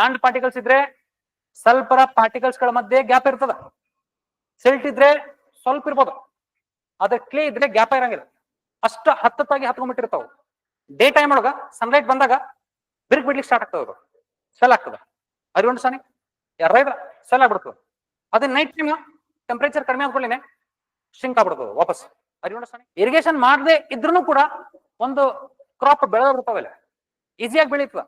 And particles ಇದ್ರೆ ಸ್ವಲ್ಪರ ಪಾರ್ಟಿಕಲ್ಸ್ಗಳ ಮಧ್ಯೆ gap ಇರ್ತದ. ಸಿಲ್ಟ್ ಇದ್ರೆ ಸ್ವಲ್ಪ ಇರ್ಬೋದು. ಅದ್ರ ಕ್ಲೇ ಇದ್ರೆ ಗ್ಯಾಪ್ ಇರಂಗಿಲ್ಲ. ಅಷ್ಟ ಹತ್ತತ್ತಾಗಿ ಹತ್ಕೊಂಡ್ಬಿಟ್ಟಿರ್ತಾವ. ಡೇ ಟೈಮ್ ಒಳಗ ಸನ್ಲೈಟ್ ಬಂದಾಗ ಬಿರುಕು ಬಿಡ್ಲಿಕ್ಕೆ ಸ್ಟಾರ್ಟ್ ಆಗ್ತದ ಸೆಲ್ ಆಗ್ತದ. ಅರಿವಂಡ್ ಸಾನಿ? ಯಾರ ಸೆಲ್ ಆಗ್ಬಿಡ್ತದ. ಅದೇ ನೈಟ್ ಟೈಮ್ ಟೆಂಪರೇಚರ್ ಕಡಿಮೆ ಆದ್ಕೊಳ್ಳಿನೇ ಶಿಂಕ್ ಆಗ್ಬಿಡ್ತದ ವಾಪಸ್. ಅರಿವಂಡ್ ಸಾನಿ? ಇರಿಗೇಷನ್ ಮಾಡದೆ ಇದ್ರೂ ಕೂಡ ಒಂದು ಕ್ರಾಪ್ ಬೆಳೆದ ಬಿಡ್ತಾವಲ್ಲ ಈಸಿಯಾಗಿ ಬೆಳೀತದ.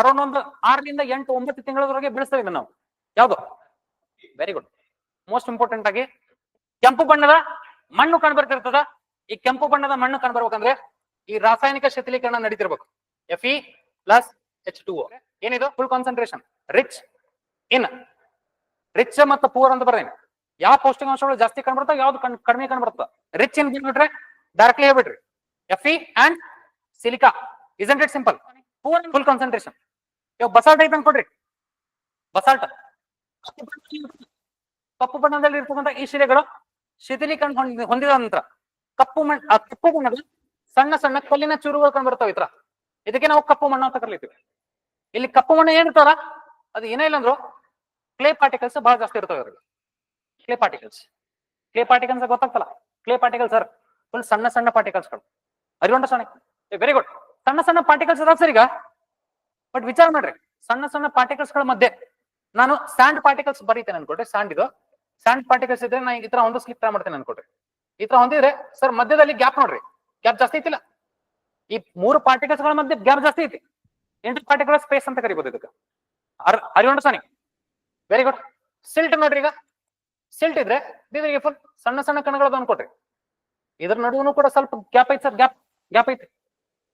ಅರೌಂಡ್ ಒಂದು ಆರರಿಂದ ಎಂಟು, ಒಂಬತ್ತು ತಿಂಗಳವರೆಗೆ ಬೆಳೆಸ್ತೇವೆ ನಾವು. ಯಾವ್ದು? ವೆರಿ ಗುಡ್ ಮೋಸ್ಟ್ ಇಂಪಾರ್ಟೆಂಟ್ ಆಗಿ ಕೆಂಪು ಬಣ್ಣದ ಮಣ್ಣು ಕಂಡುಬರ್ತಿರ್ತದ ಈ ಕೆಂಪು ಬಣ್ಣದ ಮಣ್ಣು ಕಂಡುಬರ್ಬೇಕಂದ್ರೆ ಈ ರಾಸಾಯನಿಕ ಶಿಥಿಲೀಕರಣ ನಡೀತಿರ್ಬೇಕು. F E plus H two ಏನಿದು? Full concentration rich in rich ಮತ್ತು ಪೂರ್ ಅಂತ ಬರ್ದೇನೆ ಯಾವ ಪೌಷ್ಟಿಕಾಂಶಗಳು ಜಾಸ್ತಿ ಕಾಣ್ಬರ್ತಾವ, ಯಾವ್ದು ಕಡಿಮೆ ಕಾಣ್ಬರ್ತಾವ? ರಿಚ್ ಇನ್ ಬಿಟ್ರೆ directly ಹೇಳ್ಬಿಟ್ರಿ F E and silica is it simple poor full concentration ಇವಾಗ ಬಸಾಲ್ಟ್ ಐತೆ ಅನ್ಕೊಡ್ರಿ ಬಸಾಲ್ಟ್ ಕಪ್ಪು ಬಣ್ಣದಲ್ಲಿ ಇರ್ತಕ್ಕಂಥ ಈ ಶಿಲೆಗಳು ಶಿಥಿಲೀಕರಣ ಹೊಂದಿ- ಹೊಂದಿದ ನಂತರ ಕಪ್ಪು ಮಣ್ಣು ಕಪ್ಪು ಬಣ್ಣದ ಸಣ್ಣ ಸಣ್ಣ ಕಲ್ಲಿನ ಚೂರುಗಳು ಕಂಡು ಬರ್ತಾವ ಇದಕ್ಕೆ ನಾವು ಕಪ್ಪು ಮಣ್ಣು ಅಂತ ಕರೀತೀವಿ. ಇಲ್ಲಿ ಕಪ್ಪು ಮಣ್ಣು ಏನಿರ್ತಾರ ಅದು ಏನೇ ಇಲ್ಲ ಅಂದ್ರು ಕ್ಲೇ ಪಾರ್ಟಿಕಲ್ಸ್ ಬಹಳ ಜಾಸ್ತಿ ಇರ್ತವೆ ಇದ್ರಲ್ಲಿ. ಕ್ಲೇ ಪಾರ್ಟಿಕಲ್ಸ್ ಕ್ಲೇ ಪಾರ್ಟಿಕಲ್ಸ್ ಗೊತ್ತಾಗ್ತಲ್ಲ? ಕ್ಲೇ ಪಾರ್ಟಿಕಲ್ಸ್ ಸರ್ ಫುಲ್ ಸಣ್ಣ ಸಣ್ಣ ಪಾರ್ಟಿಕಲ್ಸ್ಗಳು ಅರಿವಂಡ ಸಣ್ಣ ವೆರಿ ಗುಡ್ ಸಣ್ಣ ಸಣ್ಣ ಪಾರ್ಟಿಕಲ್ಸ್ ಅದಾವ ಸರ್ ಈಗ. ಬಟ್ ವಿಚಾರ ಮಾಡ್ರಿ, ಸಣ್ಣ ಸಣ್ಣ ಪಾರ್ಟಿಕಲ್ಸ್ಗಳ ಮಧ್ಯೆ, ನಾನು ಸ್ಯಾಂಡ್ ಪಾರ್ಟಿಕಲ್ಸ್ ಬರೀತೇನೆ ಅನ್ಕೊಟ್ರೆ ಸ್ಯಾಂಡ್ ಇದು. ಸ್ಯಾಂಡ್ ಪಾರ್ಟಿಕಲ್ಸ್ ಇದ್ರೆ ನಾನು ಈ ತರ ಒಂದು ಸ್ಲಿಪ್ ಮಾಡ್ತೇನೆ ಅನ್ಕೊಟ್ರಿ ಈ ತರ ಹೊಂದಿದ್ರೆ ಸರ್ ಮಧ್ಯದಲ್ಲಿ ಗ್ಯಾಪ್ ನೋಡ್ರಿ ಗ್ಯಾಪ್ ಜಾಸ್ತಿ ಐತಿಲ್ಲ. ಈ ಮೂರು ಪಾರ್ಟಿಕಲ್ಸ್ಗಳ ಮಧ್ಯೆ ಗ್ಯಾಪ್ ಜಾಸ್ತಿ ಐತಿ. ಇಂಟರ್ ಪಾರ್ಟಿಕಲ್ ಸ್ಪೇಸ್ ಅಂತ ಕರಿಬಹುದು ಇದಕ್ಕೆ. ಅರಿವಂಡ್ ಸಾನಿ ವೆರಿ ಗುಡ್ ಸಿಲ್ಟ್ ನೋಡ್ರಿ ಈಗ. ಸಿಲ್ಟ್ ಇದ್ರೆ ಫುಲ್ ಸಣ್ಣ ಸಣ್ಣ ಕಣಗಳು ಅನ್ಕೊಟ್ರಿ ಇದ್ರ ನಡುವನು ಕೂಡ ಸ್ವಲ್ಪ ಗ್ಯಾಪ್ ಐತಿ ಸರ್ ಗ್ಯಾಪ್ ಗ್ಯಾಪ್ ಐತಿ.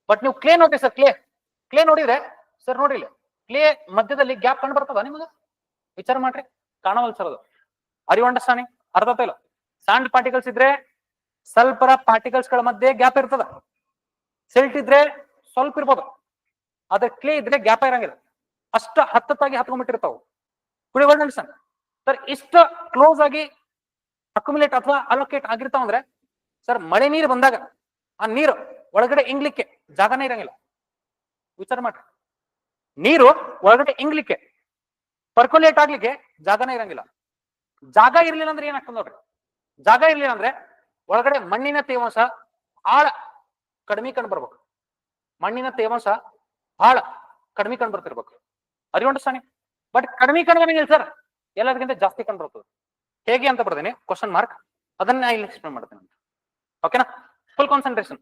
ಬಟ್ ನೀವು ಕ್ಲೇ ನೋಡಿ ಸರ್ ಕ್ಲೇ ಕ್ಲೇ ನೋಡಿದ್ರೆ ಸರ್ ನೋಡ್ರಿ ಇಲ್ಲಿ. ಕ್ಲೇ ಮಧ್ಯದಲ್ಲಿ ಗ್ಯಾಪ್ ಕಂಡು ಬರ್ತದ ನಿಮಗೆ? ವಿಚಾರ ಮಾಡ್ರಿ. ಕಾಣವಲ್ ಸರ್ ಅದು. ಅರಿವು ಅಂಡರ್ಸ್ಟ್ಯಾಂಡಿಂಗ್ ಅರ್ಥ ಇಲ್ಲ. ಸ್ಯಾಂಡ್ ಪಾರ್ಟಿಕಲ್ಸ್ ಇದ್ರೆ ಸಲ್ಫರ ಪಾರ್ಟಿಕಲ್ಸ್ಗಳ ಮಧ್ಯೆ ಗ್ಯಾಪ್ ಇರ್ತದ. ಸಿಲ್ಟ್ ಇದ್ರೆ ಸ್ವಲ್ಪ ಇರ್ಬೋದು. ಅದ್ರ ಕ್ಲೇ ಇದ್ರೆ ಗ್ಯಾಪ್ ಇರಂಗಿಲ್ಲ ಅಷ್ಟ ಹತ್ತತ್ತಾಗಿ ಹತ್ಕೊಂಡ್ಬಿಟ್ಟಿರ್ತಾವ. ಕುಡಿ ಸರ್ ಸರ್ ಇಷ್ಟ ಕ್ಲೋಸ್ ಆಗಿ ಅಕ್ಯುಮುಲೇಟ್ ಅಥವಾ ಅಲೋಕೇಟ್ ಆಗಿರ್ತಾವ ಅಂದ್ರೆ ಸರ್ ಮಳೆ ನೀರು ಬಂದಾಗ, ಆ ನೀರು ಒಳಗಡೆ ಇಂಗ್ಲಿಕ್ಕೆ ಜಾಗನೇ ಇರಂಗಿಲ್ಲ. ವಿಚಾರ ಮಾಡ್ರಿ. ನೀರು ಒಳಗಡೆ ಇಂಗ್ಲಿಕ್ಕೆ ಪರ್ಕುಲೇಟ್ ಆಗ್ಲಿಕ್ಕೆ ಜಾಗನೇ ಇರಂಗಿಲ್ಲ. ಜಾಗ ಇರ್ಲಿಲ್ಲ ಅಂದ್ರೆ ಏನಾಗ್ತದೆ ನೋಡ್ರಿ? ಜಾಗ ಇರ್ಲಿಲ್ಲ ಅಂದ್ರೆ ಒಳಗಡೆ ಮಣ್ಣಿನ ತೇವಾಂಶ ಆಳ ಕಡಿಮೆ ಕಂಡು ಬರ್ಬೇಕು. ಮಣ್ಣಿನ ತೇವಾಂಶ ಆಳ ಕಡಿಮೆ ಕಂಡು ಬರ್ತಿರ್ಬೇಕು. ಅರಿವಂಡ ಸಾನಿ ಬಟ್ ಕಡಿಮೆ ಕಂಡು ಬಂದಿಲ್ಲ ಸರ್ ಎಲ್ಲದಕ್ಕಿಂತ ಜಾಸ್ತಿ ಕಂಡು ಬರ್ತದೆ. ಹೇಗೆ ಅಂತ ಬರ್ದೇನೆ ಕ್ವಶನ್ ಮಾರ್ಕ್ ಅದನ್ನ ಇಲ್ಲಿ ಎಕ್ಸ್ಪ್ಲೇನ್ ಮಾಡ್ತೇನೆ. ಓಕೆನಾ ಫುಲ್ ಕಾನ್ಸಂಟ್ರೇಷನ್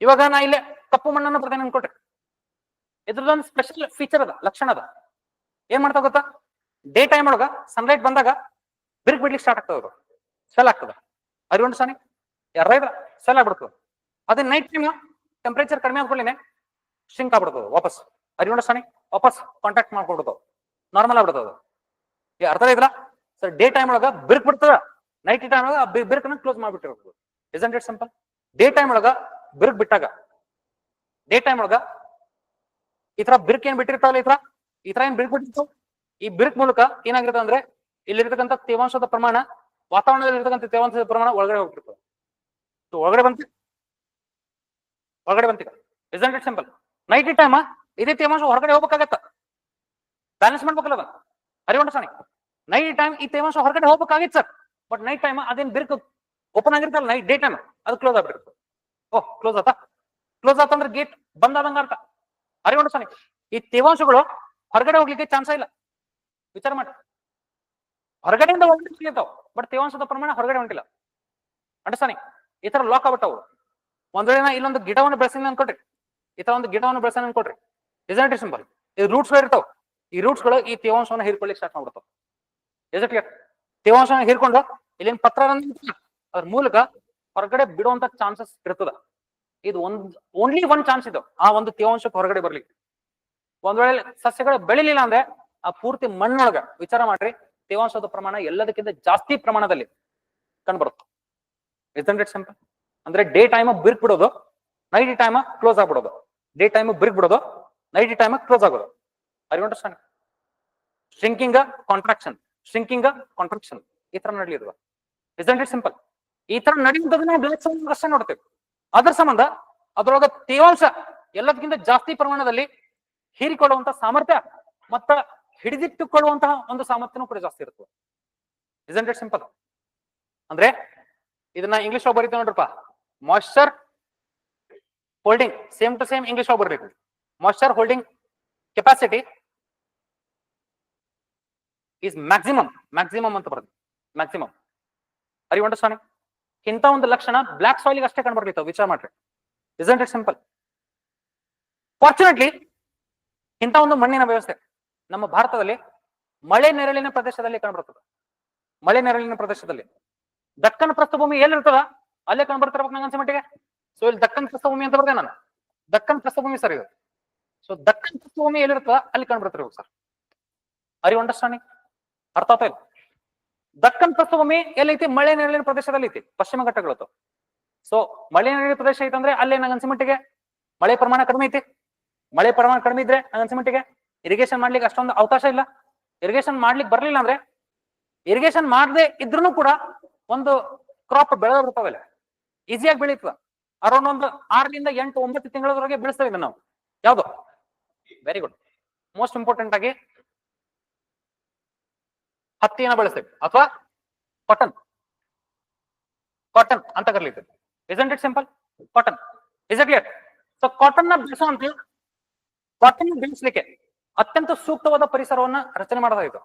ಇವಾಗ ನಾ ಇಲ್ಲೇ ಕಪ್ಪು ಮಣ್ಣನ್ನು ಬರ್ದೇನೆ ಅನ್ಕೊಟ್ರಿ ಇದ್ರದೊಂದು ಸ್ಪೆಷಲ್ ಫೀಚರ್ ಅದ, ಲಕ್ಷಣ ಅದ. ಏನ್ ಮಾಡ್ತಾ ಗೊತ್ತಾ? ಡೇ ಟೈಮ್ ಒಳಗ ಸನ್ಲೈಟ್ ಬಂದಾಗ ಬಿರುಕು ಬಿಡ್ಲಿಕ್ಕೆ ಸ್ಟಾರ್ಟ್ ಆಗ್ತದ ಸೆಲ್ ಆಗ್ತದ. ಅರಿವಂಡ್ ಸಾನಿ ಯಾರ ಸೆಲ್ ಆಗ್ಬಿಡ್ತದ. ಅದೇ ನೈಟ್ ಟೈಮ್ ಟೆಂಪರೇಚರ್ ಕಡಿಮೆ ಆದ್ಕೊಳ್ಳಿನೇ ಶಿಂಕ್ ಆಗ್ಬಿಡ್ತದ ವಾಪಸ್. ಅರಿವಂಡ ಸಾನಿ ವಾಪಸ್ ಕಾಂಟ್ಯಾಕ್ಟ್ ಮಾಡ್ಕೊಡ್ತಾವ ನಾರ್ಮಲ್ ಆಗ್ಬಿಡ್ತದ ಅರ್ಥ ಇದ್ರ? ಸರ್ ಡೇ ಟೈಮ್ ಒಳಗ ಬಿರುಕು ಬಿಡ್ತದ. ನೈಟ್ ಟೈಮ್ ಒಳಗ ಬಿರುಕನ್ನ close ಮಾಡ್ಬಿಟ್ಟಿರ್ಬೇಕು isn't it simple day time ಒಳಗ ಬಿರ್ಕ್ ಬಿಟ್ಟಾಗ ಡೇ ಟೈಮ್ ಒಳಗ? ಈ ತರ ಬಿರ್ಕ್ ಏನ್ ಬಿಟ್ಟಿರ್ತಾವಲ್ಲ ಈ ತರ ಈ ತರ ಏನ್ ಬಿರ್ಕ್ ಬಿಟ್ಟಿರ್ತಾವ? ಈ ಬಿರ್ಕ್ ಮೂಲಕ ಏನಾಗಿರುತ್ತೆ ಅಂದ್ರೆ ಇಲ್ಲಿರ್ತಕ್ಕಂಥ ತೇವಾಂಶದ ಪ್ರಮಾಣ ವಾತಾವರಣದಲ್ಲಿ ಇರ್ತಕ್ಕಂಥ ತೇವಾಂಶದ ಪ್ರಮಾಣ ಒಳಗಡೆ ಹೋಗ್ತಿರ್ತದೆ ಒಳಗಡೆ ಬಂತು? ಒಳಗಡೆ isn't it simple night time ಇದೇ ತೇವಾಂಶ ಹೊರಗಡೆ ಹೋಗ್ಬೇಕಾಗತ್ತ? ಬ್ಯಾಲೆನ್ಸ್ ಮಾಡ್ಬೇಕಲ್ಲ ಅದನ್ನ? ಅರಿವಂಡ ಸಾಣಿ ನೈಟ್ ಟೈಮ್ ಈ ತೇವಾಂಶ ಹೊರಗಡೆ ಹೋಗ್ಬೇಕಾಗಿತ್ತು ಸರ್ ಬಟ್ ನೈಟ್ ಟೈಮ್ ಅದೇನ್ ಬಿರ್ಕ್? ಓಪನ್ ಆಗಿರ್ತಲ್ಲ ನೈಟ್ ಡೇ ಟೈಮ್ ಅದು ಕ್ಲೋಸ್ ಆಗ್ಬಿಟ್ಟಿರ್ತದೆ ಓಹ್ ಕ್ಲೋಸ್ ಆತಾ? ಕ್ಲೋಸ್ ಆತಂದ್ರೆ ಗೇಟ್ ಬಂದ್ ಆದಂಗ ಅರ್ಥ. ಅರಿವಂಡ ಸಾಣಿ ಈ ತೇವಾಂಶಗಳು ಹೊರಗಡೆ ಹೋಗ್ಲಿಕ್ಕೆ ಚಾನ್ಸ ಇಲ್ಲ. ವಿಚಾರ ಮಾಡಿ. ಹೊರಗಡೆಯಿಂದ ಹೊರಗಡೆ ಬಟ್ ತೇವಾಂಶದ ಪ್ರಮಾಣ ಹೊರಗಡೆ ಹೊಂಟಿಲ್ಲ. ಅಂಡರ್ಸ್ಟ್ಯಾಂಡಿಂಗ್ ಈ ತರ ಲಾಕ್ ಆಗ್ಬಿಟ್ಟವು. ಒಂದ್ ವೇಳೆ ಇಲ್ಲೊಂದು ಗಿಡವನ್ನು ಬೆಳೆಸಿನ ಅನ್ಕೊಟ್ರಿ ಈ ತರ ಒಂದು ಗಿಡವನ್ನು ಬೆಳೆಸಿನ ಅನ್ಕೊಟ್ರಿ ಇಸಂಟ್ ಸಿಂಬಲ್ ಈ ರೂಟ್ಸ್ ಇರ್ತಾವ. ಈ ರೂಟ್ಸ್ಗಳು ಈ ತೇವಾಂಶವನ್ನು ಹೀರ್ಕೊಳ್ಳಿಕ್ ಸ್ಟಾರ್ಟ್ ಮಾಡ್ಬಿಡ್ತಾವ. ಇಸ್ ಇಟ್ ತೇವಾಂಶವನ್ನು ಹೀರ್ಕೊಂಡು ಇಲ್ಲಿನ ಪತ್ರ ಅದ್ರ ಮೂಲಕ ಹೊರಗಡೆ ಬಿಡುವಂತ ಚಾನ್ಸಸ್ ಇರ್ತದ. ಇದು ಒಂದ್ ಓನ್ಲಿ ಒನ್ ಚಾನ್ಸ್ ಇದು. ಆ ಒಂದು ತೇವಾಂಶಕ್ಕೆ ಹೊರಗಡೆ ಬರ್ಲಿಕ್ಕೆ ಒಂದ್ ವೇಳೆ ಸಸ್ಯಗಳು ಬೆಳಿಲಿಲ್ಲ ಅಂದ್ರೆ ಆ ಪೂರ್ತಿ ಮಣ್ಣೊಳಗ, ವಿಚಾರ ಮಾಡ್ರಿ, ತೇವಾಂಶದ ಪ್ರಮಾಣ ಎಲ್ಲದಕ್ಕಿಂತ ಜಾಸ್ತಿ ಪ್ರಮಾಣದಲ್ಲಿ ಕಂಡುಬರುತ್ತೆ. ಇಟ್ ಸಿಂಪಲ್ ಅಂದ್ರೆ ಡೇ ಟೈಮ್ ಬಿರ್ಕ್ ಬಿಡೋದು ನೈಟ್ ಟೈಮ್ ಕ್ಲೋಸ್ ಆಗ್ಬಿಡೋದು. ಡೇ ಟೈಮ್ ಬಿರ್ಕ್ ಬಿಡೋದು ನೈಟ್ ಟೈಮ್ ಕ್ಲೋಸ್ ಆಗೋದು ಅರಿ understand shrinking contraction shrinking contraction ಈ ತರ ನಡೀಲಿರುವ ಇಟ್ ಸಿಂಪಲ್ ಈ ತರ ನಡೆಯುವಂತದ್ದು ನಾವು ಬ್ಲಾಕ್ ನೋಡ್ತೇವೆ. ಅದ್ರ ಸಂಬಂಧ ಅದರೊಳಗ ತೇವಾಂಶ ಎಲ್ಲದಕ್ಕಿಂತ ಜಾಸ್ತಿ ಪ್ರಮಾಣದಲ್ಲಿ ಹೀರಿಕೊಳ್ಳುವಂತ ಸಾಮರ್ಥ್ಯ ಮತ್ತ ಹಿಡಿದಿಟ್ಟುಕೊಳ್ಳುವಂತಹ ಒಂದು ಸಾಮರ್ಥ್ಯನೂ ಕೂಡ ಜಾಸ್ತಿ ಇರ್ತದೆ. ಇಸಂಟ್ ಇಟ್ ಸಿಂಪಲ್ ಅಂದ್ರೆ ಇದನ್ನ ಇಂಗ್ಲಿಷ್ ಒಳಗೆ ಬರೀತೀವಿ ನೋಡ್ರಪ್ಪ. Moisture holding same to same English ಒಳಗೆ ಬರಬೇಕು. Moisture holding capacity is maximum maximum ಅಂತ ಬರುತ್ತೆ ಮ್ಯಾಕ್ಸಿಮಮ್ ಅರಿ ಅಂಡರ್ಸ್ಟ್ಯಾಂಡಿಂಗ್ ಇಂಥ ಒಂದು ಲಕ್ಷಣ ಬ್ಲಾಕ್ ಸಾಯಿಲ್ ಅಷ್ಟೇ ಕಂಡು ಬರ್ಲಿತ್ತು ವಿಚಾರ ಮಾಡ್ರಿ. ಇಸಂಟ್ ಇಟ್ ಸಿಂಪಲ್ ಫಾರ್ಚುನೇಟ್ಲಿ ಇಂಥ ಒಂದು ಮಣ್ಣಿನ ವ್ಯವಸ್ಥೆ ನಮ್ಮ ಭಾರತದಲ್ಲಿ ಮಳೆ ನೆರಳಿನ ಪ್ರದೇಶದಲ್ಲಿ ಕಂಡುಬರ್ತದೆ. ಮಳೆ ನೆರಳಿನ ಪ್ರದೇಶದಲ್ಲಿ. ದಕ್ಕನ್ ಪ್ರಸ್ಥಭೂಮಿ ಎಲ್ಲಿರ್ತದ? ಅಲ್ಲೇ ಕಂಡುಬರ್ತಿರ್ಬೇಕು ನಂಗೆ ಅನ್ಸ ಮಟ್ಟಿಗೆ. ಸೊ ಇಲ್ಲಿ ದಕ್ಕನ್ ಪ್ರಸ್ಥಭೂಮಿ ಅಂತ ಬರ್ತೇನೆ ನಾನು. ದಕ್ಕನ್ ಪ್ರಸ್ಥಭೂಮಿ ಸರ್ ಇದು. ಸೊ ದಕ್ಕನ್ ಪ್ರಸ್ಥಭೂಮಿ ಎಲ್ಲಿರ್ತದ? ಅಲ್ಲಿ ಕಂಡುಬರ್ತಿರ್ಬೇಕು ಸರ್. ಅರಿ ಅಂಡರ್ಸ್ಟ್ಯಾಂಡಿಂಗ್ ಅರ್ಥ ಆಯ್ತಾ ಇಲ್ಲ? ದಕ್ಕನ್ ಪ್ರಸ್ಥಭೂಮಿ ಎಲ್ಲೈತಿ? ಮಳೆ ನೆರಳಿನ ಪ್ರದೇಶದಲ್ಲಿ ಐತಿ ಪಶ್ಚಿಮ ಘಟ್ಟಗಳು ಸೊ ಮಳೆ ನೆರಳಿನ ಪ್ರದೇಶ ಐತಂದ್ರೆ ಅಲ್ಲಿ ಅನ್ಸ ಮಟ್ಟಿಗೆ ಮಳೆ ಪ್ರಮಾಣ ಕಡಿಮೆ ಐತಿ. ಮಳೆ ಪ್ರಮಾಣ ಕಡಿಮೆ ಇದ್ರೆ ಅನ್ಸ ಮಟ್ಟಿಗೆ ಇರಿಗೇಷನ್ ಮಾಡ್ಲಿಕ್ಕೆ ಅಷ್ಟೊಂದು ಅವಕಾಶ ಇಲ್ಲ. ಇರಿಗೇಷನ್ ಮಾಡ್ಲಿಕ್ಕೆ ಬರ್ಲಿಲ್ಲ ಅಂದ್ರೆ ಇರಿಗೇಷನ್ ಮಾಡದೆ ಇದ್ರೂ ಕೂಡ ಒಂದು ಕ್ರಾಪ್ ಬೆಳೆದಿರ್ತಾವಲ್ಲ ಈಸಿಯಾಗಿ ಬೆಳೀತದ. ಅರೌಂಡ್ ಒಂದು ಆರರಿಂದ ಎಂಟು, ಒಂಬತ್ತು ತಿಂಗಳವರೆಗೆ ಬೆಳೆಸ್ತೇವೆ ನಾವು. ಯಾವ್ದು? ವೆರಿ ಗುಡ್ ಮೋಸ್ಟ್ ಇಂಪಾರ್ಟೆಂಟ್ ಆಗಿ ಹತ್ತಿನ ಬೆಳೆಸ್ತೇವೆ. ಅಥವಾ ಕಾಟನ್ ಕಾಟನ್ ಅಂತ ಕರೀಲಿಕ್ಕೆ. Isn't it simple cotton is clear so ಕಾಟನ್ನ ಬೆಳೆಸುವಂತ ಕಾಟನ್ ಬೆಳೆಸಲಿಕ್ಕೆ ಅತ್ಯಂತ ಸೂಕ್ತವಾದ ಪರಿಸರವನ್ನ ರಚನೆ ಮಾಡೋದಾಯ್ತು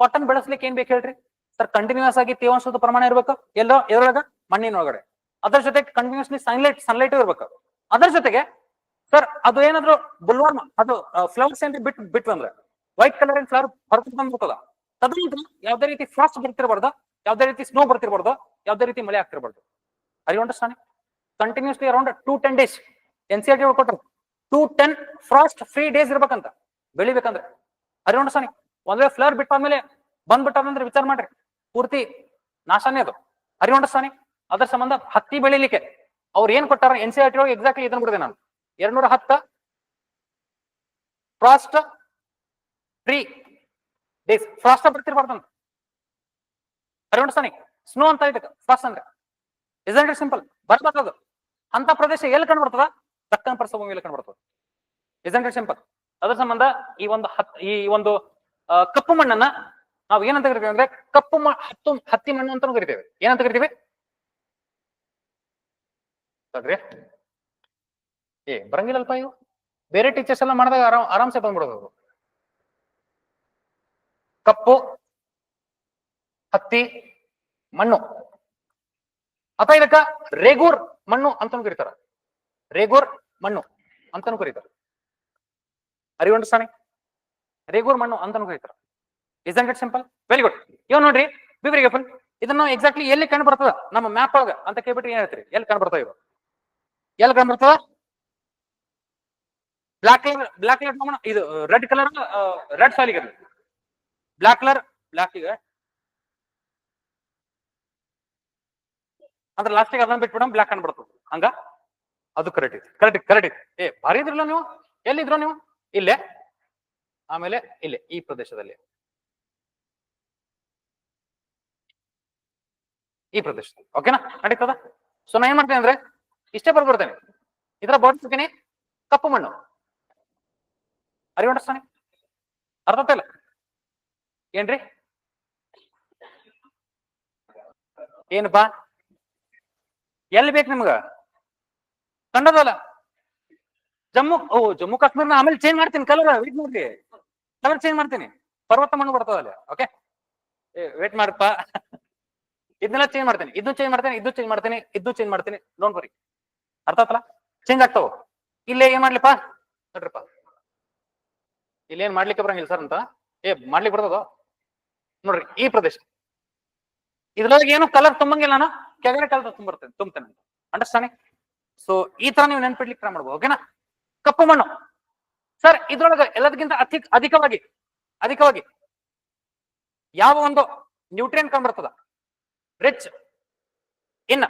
ಕಾಟನ್ ಬೆಳೆಸಲಿಕ್ಕೆ ಏನ್ ಬೇಕು ಹೇಳ್ರಿ? ಸರ್ ಕಂಟಿನ್ಯೂಸ್ ಆಗಿ ತೇವಾಂಶದ ಪ್ರಮಾಣ ಇರಬೇಕು. ಎಲ್ಲೋ, ಎದ್ರೊಳಗ ಮಣ್ಣಿನ ಒಳಗಡೆ ಅದ್ರ ಜೊತೆಗೆ ಕಂಟಿನ್ಯೂಸ್ಲಿ ಸನ್ಲೈಟ್ ಸನ್ಲೈಟ್ ಇರಬೇಕು. ಅದರ ಜೊತೆಗೆ ಸರ್ ಅದು ಏನಾದ್ರು ಬುಲ್ವಾರ್ಮ್, ಅದು ಫ್ಲವರ್ಸ್ ಏನ್ರಿ ಬಿಟ್ ಬಿಟ್ಟು ಅಂದ್ರೆ ವೈಟ್ ಕಲರ್ ಏನ್ ಫ್ಲವರ್ ಹೊರತು ಬಂದ್ಬಿಡ್ತದ? ತದನಂತರ ಯಾವ್ದೇ ರೀತಿ ಫ್ರಾಸ್ಟ್ ಬರ್ತಿರಬಾರ್ದು, ಯಾವ್ದೇ ರೀತಿ ಸ್ನೋ ಬರ್ತಿರ್ಬಾರ್ದು, ಯಾವ್ದೇ ರೀತಿ ಮಳೆ ಆಗ್ತಿರ್ಬಾರ್ದು. Are understanding continuously around two ten days N C R T ಕೊಟ್ಟರು. Two ten frost free days ಇರ್ಬೇಕಂತ, ಬೆಳಿಬೇಕಂದ್ರೆ. ಅರಿ ಅಂಡರ್ಸ್ಟ್ಯಾಂಡಿಂಗ್ ಒಂದ್ ವೇಳೆ ಫ್ಲವರ್ ಬಿಟ್ಟಾದ್ಮೇಲೆ ಬಂದ್ಬಿಟ್ಟಾದ್ರೆ ವಿಚಾರ ಮಾಡ್ರಿ. ಪೂರ್ತಿ ನಾಶನೇ ಅದು. ಅರಿ ಅಂಡರ್ಸ್ಟ್ಯಾಂಡಿಂಗ್ ಅದ್ರ ಸಂಬಂಧ ಹತ್ತಿ ಬೆಳಿಲಿಕ್ಕೆ ಅವ್ರು ಏನ್ ಕೊಟ್ಟಾರ? ಎನ್ ಸಿ ಆರ್ ಟಿ ಒಳಗೆ ಎಕ್ಸಾಕ್ಟ್ಲಿ ಇದನ್ನ ಬಿಡಿದೆ ನಾನು. ಎರಡ್ನೂರ ಹತ್ತ ಫ್ರಾಸ್ಟ್ ಫ್ರೀ ಡೇಸ್ ಫ್ರಾಸ್ಟ್ ಬರ್ತಿರ್ಬಾರ್ದಂತ ಅರಿ ಅಂಡರ್ಸ್ಟ್ಯಾಂಡಿಂಗ್ ಸ್ನೋ ಅಂತ ಇದಕ್ಕೆ ಫ್ರಾಸ್ಟ್ ಅಂದ್ರೆ. ಇಸ್ ಸಿಂಪಲ್ ಬರ್ಬಾರ್ದು ಅಂತ ಪ್ರದೇಶ ಎಲ್ಲಿ ಕಂಡು ಬರ್ತದ ದಕ್ಕನ್ ಪ್ರಸ್ಥಭೂಮಿಯಲ್ಲಿ ಕಂಡು ಬರ್ತದ ಇಸ್ ಸಿಂಪಲ್ ಅದ್ರ ಸಂಬಂಧ ಈ ಒಂದು ಹತ್, ಈ ಒಂದು ಕಪ್ಪು ಮಣ್ಣನ್ನ ನಾವು ಏನಂತ ಕರಿತೀವಿ ಅಂದ್ರೆ ಕಪ್ಪು ಹತ್ತು, ಹತ್ತಿ ಮಣ್ಣು ಅಂತ ಕರಿತೇವೆ. ಏನಂತ ಕರಿತೀವಿ? ಏ ಬರಂಗಿಲ್ಲಲ್ಪ ಇವು. ಬೇರೆ ಟೀಚರ್ಸ್ ಎಲ್ಲ ಮಾಡಿದಾಗ ಆರಾಮ್, ಆರಾಮ್ಸೆ ಬಂದ್ಬಿಡೋದು. ಕಪ್ಪು, ಹತ್ತಿ, ಮಣ್ಣು. ಅಥವಾ ಇದಕ್ಕ ರೇಗೂರ್ ಮಣ್ಣು ಅಂತನು ಕರೀತಾರ. ರೇಗೂರ್ ಮಣ್ಣು ಅಂತಾನು ಕರೀತಾರ. ಅರಿ ಅಂಡರ್ಸ್ಟ್ಯಾಂಡಿಂಗ್ ರೇಗೂರ್ ಮಣ್ಣು ಅಂತನು ಕರೀತಾರ. Is it simple very good ಇವ್ ನೋಡ್ರಿ ಬಿಬ್ರಿ ಫುಲ್ ಇದನ್ನ ಎಕ್ಸಾಕ್ಟ್ಲಿ ಎಲ್ಲಿ ಕಂಡು ಬರ್ತದ? ನಮ್ಮ ಮ್ಯಾಪ್ ಒಳಗ. ಅಂತ ಕೇಳ್ಬಿಟ್ರಿ ಏನ್ ಹೇಳ್ತೀರಿ? ಎಲ್ಲಿ ಕಂಡು ಬರ್ತದ ಇವ ಎಲ್ಲಿ ಕಂಡು ಬರ್ತದ? ಬ್ಲಾಕ್ ಕಲರ್ ಬ್ಲಾಕ್ ಕಲರ್ ಇದು ರೆಡ್ ಕಲರ್ ರೆಡ್ ಸಾಲಿಗೆ ಬ್ಲಾಕ್ ಕಲರ್ ಬ್ಲಾಕ್ ಈಗ. ಅಂದ್ರೆ ಲಾಸ್ಟಿಗೆ ಅದನ್ನ ಬಿಟ್ಬಿಡ ಬ್ಲಾಕ್ ಅಂಡ್ ಬರ್ತದ ಹಂಗ? ಅದು ಕರೆಕ್ಟ್ ಐತಿ. ಕರೆಕ್ಟ್ ಕರೆಕ್ಟ್ ಐತಿ. ಏ ಭಾರಿ ಇದ್ರಲ್ಲ ನೀವು? ಎಲ್ಲಿದ್ರು ನೀವು? ಇಲ್ಲೇ? ಆಮೇಲೆ ಇಲ್ಲೇ ಈ ಪ್ರದೇಶದಲ್ಲಿ. ಈ ಪ್ರದೇಶದಲ್ಲಿ. ಓಕೆನಾ ನಡೀತದ? ಸೊ ನಾ ಏನ್ ಮಾಡ್ತೇನೆ ಅಂದ್ರೆ ಇಷ್ಟೇ ಬರ್ಬಿಡ್ತೇನೆ ಇದರ ಬರ್ತೀನಿ ಕಪ್ಪು ಮಣ್ಣು. ಅರಿವಂಡಿಸ್ತಾನೆ ಅರ್ಥ ಇಲ್ಲ? ಏನ್ರಿ? ಏನಪ್ಪಾ? ಎಲ್ಲಿ ಬೇಕು ನಿಮ್ಗ? ಕಂಡದಲ್ಲ ಜಮ್ಮು, ಓ, ಜಮ್ಮು ಕಾಶ್ಮೀರ್ನ ಆಮೇಲೆ ಚೇಂಜ್ ಮಾಡ್ತೀನಿ ಕಲರ್ ವೇಟ್ ಮಾಡ್ರಿ. ಕಲರ್ ಚೇಂಜ್ ಮಾಡ್ತೀನಿ. ಪರ್ವತ ಮಣ್ಣು ಬರ್ತದಲ್ಲ ಓಕೆ ವೇಟ್ ಮಾಡಪ್ಪ ಇದನ್ನೆಲ್ಲ ಚೇಂಜ್ ಮಾಡ್ತೀನಿ. ಇದನ್ನು ಚೇಂಜ್ ಮಾಡ್ತೀನಿ ಇದು ಚೇಂಜ್ ಮಾಡ್ತೀನಿ ಇದು ಚೇಂಜ್ ಮಾಡ್ತೀನಿ. ಡೋಂಟ್ ವರಿ ಅರ್ಥ ಆತಲ್ಲ? ಚೇಂಜ್ ಆಗ್ತಾವ. ಇಲ್ಲೇ ಏನ್ ಮಾಡ್ಲಿಪ್ಪ? ನೋಡ್ರಿಪ್ಪ. ಇಲ್ಲೇನ್ ಮಾಡ್ಲಿಕ್ಕೆ ಬರಂಗಿಲ್ಲ ಸರ್ ಅಂತ. ಏ, ಮಾಡ್ಲಿಕ್ಕೆ ಬರ್ತದ? ನೋಡ್ರಿ, ಈ ಪ್ರದೇಶ. ಇದ್ರೊಳಗೆ ಏನು ಕಲರ್ ತುಂಬಂಗಿಲ್ಲ ನಾನು, ಕೆಳಗಡೆ ಕಲರ್ ತುಂಬರ್ತೇನೆ, ತುಂಬತೇನೆ ಅಂಡರ್ಸ್ಟ್ಯಾಂಡಿಂಗ್ ಸೊ ಈ ತರ ನೀವು ನೆನ್ಪಿಡ್ಲಿಕ್ಕೆ ಟ್ರೈ ಮಾಡ್ಬೋದು ಓಕೆನಾ ಕಪ್ಪು ಮಣ್ಣು. ಸರ್ ಇದ್ರೊಳಗೆ ಎಲ್ಲದಕ್ಕಿಂತ ಅತಿ ಅಧಿಕವಾಗಿ ಅಧಿಕವಾಗಿ ಯಾವ ಒಂದು ನ್ಯೂಟ್ರಿಯನ್ ಕಂಡ್ಬರ್ತದ? ರಿಚ್ ಇನ್ನ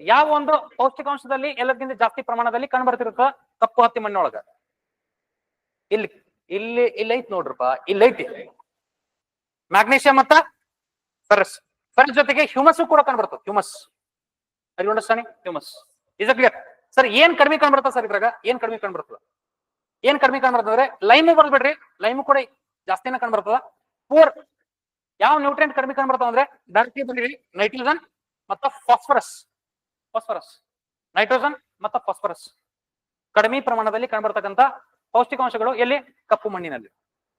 ಯಾವ ಒಂದು ಪೌಷ್ಟಿಕಾಂಶದಲ್ಲಿ ಎಲ್ಲದಕ್ಕಿಂತ ಜಾಸ್ತಿ ಪ್ರಮಾಣದಲ್ಲಿ ಕಂಡು ಬರ್ತಿರುತ್ತ ಕಪ್ಪು ಹತ್ತಿ ಮಣ್ಣೊಳಗ? ಇಲ್ಲಿ ಇಲ್ಲಿ ಇಲ್ಲಿ ಐತಿ ನೋಡ್ರಪ್ಪ ಇಲ್ಲಿ ಐತಿ. ಮ್ಯಾಗ್ನೀಷಿಯಂ ಮತ್ತ ಫೆರಸ್ ಫೆರಸ್ ಜೊತೆಗೆ ಹ್ಯೂಮಸ್ ಕೂಡ ಕಂಡು ಬರ್ತದೆ humus understanding humus is clear sir ಏನ್ ಕಡಿಮೆ ಕಂಡು ಬರ್ತದೆ ಸರ್ ಇದ್ರಾಗ? ಏನ್ ಕಡಿಮೆ ಕಂಡು ಬರ್ತದ ಏನ್ ಕಡಿಮೆ ಕಂಡು ಬರ್ತದೆ ಅಂದ್ರೆ ಲೈಮು ಬರ್ಬೇಡ್ರಿ ಲೈಮು ಕೂಡ ಜಾಸ್ತಿನ ಕಂಡು ಬರ್ತದ ಪೂರ್ ಯಾವ ನ್ಯೂಟ್ರಿಯೆಂಟ್ ಕಡಿಮೆ ಕಂಡು ಬರ್ತಾವ ಅಂದ್ರೆ ಡೈರೆಕ್ಟ್ಲಿ ಬಂದಿರಿ ನೈಟ್ರೋಜನ್ ಮತ್ತ ಫಾಸ್ಫರಸ್ ಫಾಸ್ಫರಸ್ ನೈಟ್ರೋಜನ್ ಮತ್ತ ಫಾಸ್ಫರಸ್ ಕಡಿಮೆ ಪ್ರಮಾಣದಲ್ಲಿ ಕಂಡುಬರ್ತಕ್ಕಂಥ ಪೌಷ್ಟಿಕಾಂಶಗಳು ಎಲ್ಲಿ? ಕಪ್ಪು ಮಣ್ಣಿನಲ್ಲಿ.